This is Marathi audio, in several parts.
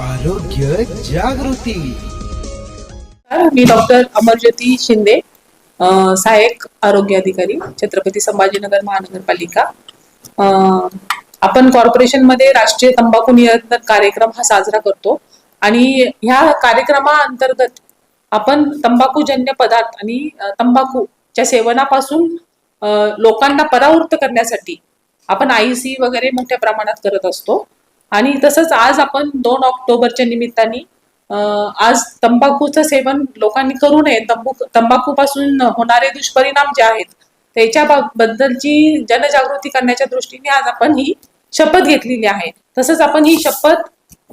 आरोग्य जागृती. मी डॉक्टर अमरज्योती शिंदे सहाय्यक आरोग्य अधिकारी छत्रपती संभाजीनगर महानगरपालिका. आपण कॉर्पोरेशनमध्ये राष्ट्रीय तंबाखू नियंत्रण कार्यक्रम हा साजरा करतो आणि ह्या कार्यक्रमाअंतर्गत आपण तंबाखूजन्य पदार्थ आणि तंबाखूच्या सेवनापासून लोकांना परावृत्त करण्यासाठी आपण आयसी वगैरे मोठ्या प्रमाणात करत असतो. आणि तसंच आज आपण दोन ऑक्टोबरच्या निमित्ताने आज तंबाखूचं सेवन लोकांनी करू नये. तंबाखू तंबाखूपासून होणारे दुष्परिणाम जे आहेत त्याच्या बद्दलची जनजागृती करण्याच्या दृष्टीने आज आपण ही शपथ घेतलेली आहे. तसंच आपण ही शपथ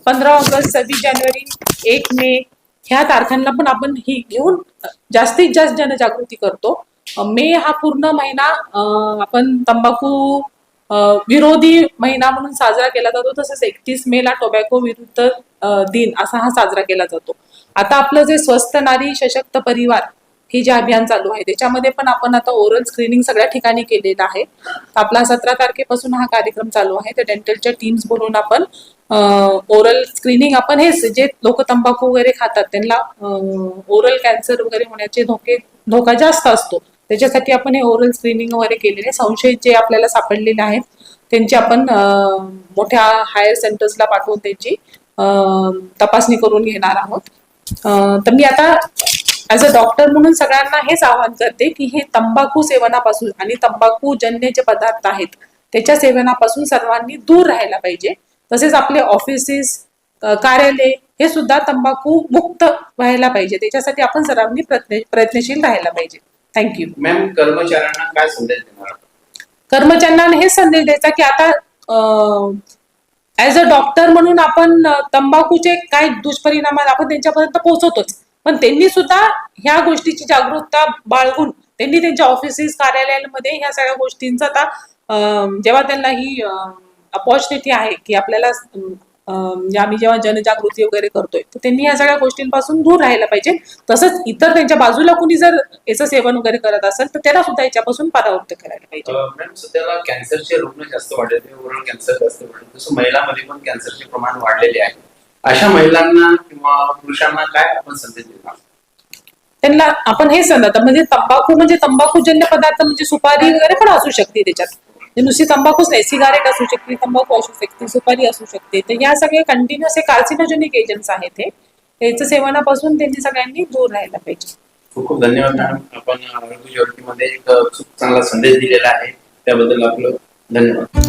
पंधरा ऑगस्ट सव्वीस जानेवारी एक मे ह्या तारखांना पण आपण ही घेऊन जास्तीत जास्त जनजागृती करतो. मे हा पूर्ण महिना आपण तंबाखू विरोधी महिना म्हणून साजरा केला जातो तसंच एकतीस मे ला टोबॅको विरुद्ध दिन असा हा साजरा केला जातो. आता आपलं जे स्वस्थ नारी सशक्त परिवार हे जे अभियान चालू आहे त्याच्यामध्ये पण आपण आता ओरल स्क्रीनिंग सगळ्या ठिकाणी केलेलं आहे. आपला सतरा तारखेपासून हा कार्यक्रम चालू आहे तर डेंटलच्या टीम्स बोलून आपण ओरल स्क्रीनिंग आपण हेच जे लोक तंबाखू वगैरे खातात त्यांना ओरल कॅन्सर वगैरे होण्याचे धोके धोका जास्त असतो. त्याच्यासाठी आपण हे ओरल स्क्रीनिंग वगैरे केलेले संशयित जे आपल्याला सापडलेले आहेत त्यांची आपण मोठ्या हायर सेंटर्सला पाठवून त्यांची तपासणी करून घेणार आहोत. तर मी आता ऍज अ डॉक्टर म्हणून सगळ्यांना हेच आवाहन करते की हे तंबाखू सेवनापासून आणि तंबाखू जन्य जे पदार्थ आहेत त्याच्या सेवनापासून सर्वांनी दूर राहायला पाहिजे. तसेच आपले ऑफिसेस कार्यालय हे सुद्धा तंबाखू मुक्त व्हायला पाहिजे. त्याच्यासाठी आपण सर्वांनी प्रयत्न प्रयत्नशील राहायला पाहिजे. थँक्यू मॅम कर्मचाऱ्यांना काय संदेश देणार? कर्मचाऱ्यांना हेच संदेश द्यायचा की आता ऍज अ डॉक्टर म्हणून आपण तंबाखूचे काय दुष्परिणाम आपण त्यांच्यापर्यंत पोहोचवतोच. पण त्यांनी सुद्धा ह्या गोष्टीची जागरूकता बाळगून त्यांनी त्यांच्या ऑफिसेस कार्यालयांमध्ये ह्या सगळ्या गोष्टींचा आता जेव्हा त्यांना ही अपॉर्च्युनिटी आहे की आपल्याला आम्ही जेव्हा जनजागृती वगैरे करतोय तर त्यांनी या सगळ्या गोष्टींपासून दूर राहायला पाहिजे. तसंच इतर त्यांच्या बाजूला कुणी जर याचं सेवन वगैरे करत असेल तर त्याला सुद्धा याच्यापासून परावृत्त करायला पाहिजे. सध्याला कॅन्सरचे रुग्ण जास्त वाढले कॅन्सर जास्त वाढले तसं महिलांमध्ये पण कॅन्सरचे प्रमाण वाढलेले आहे. अशा महिलांना किंवा पुरुषांना काय आपण संदेश देणार त्यांना आपण हे सांगत म्हणजे तंबाखू म्हणजे तंबाखूजन्य पदार्थ म्हणजे सुपारी वगैरे पण असू शकते त्याच्यात. म्हणजे नुसती तंबाखूच नाही सिगारेट असू शकते तंबाखू असू शकते सुपारी असू शकते. तर या सगळे कंटिन्युअस हे कार्सिनोजेनिक एजंट्स आहेत हे. त्याचं सेवनापासून त्यांनी सगळ्यांनी दूर राहायला पाहिजे. खूप खूप धन्यवाद मॅडम. आपण आरोग्यमध्ये एक खूप चांगला संदेश दिलेला आहे. त्याबद्दल आपलं धन्यवाद.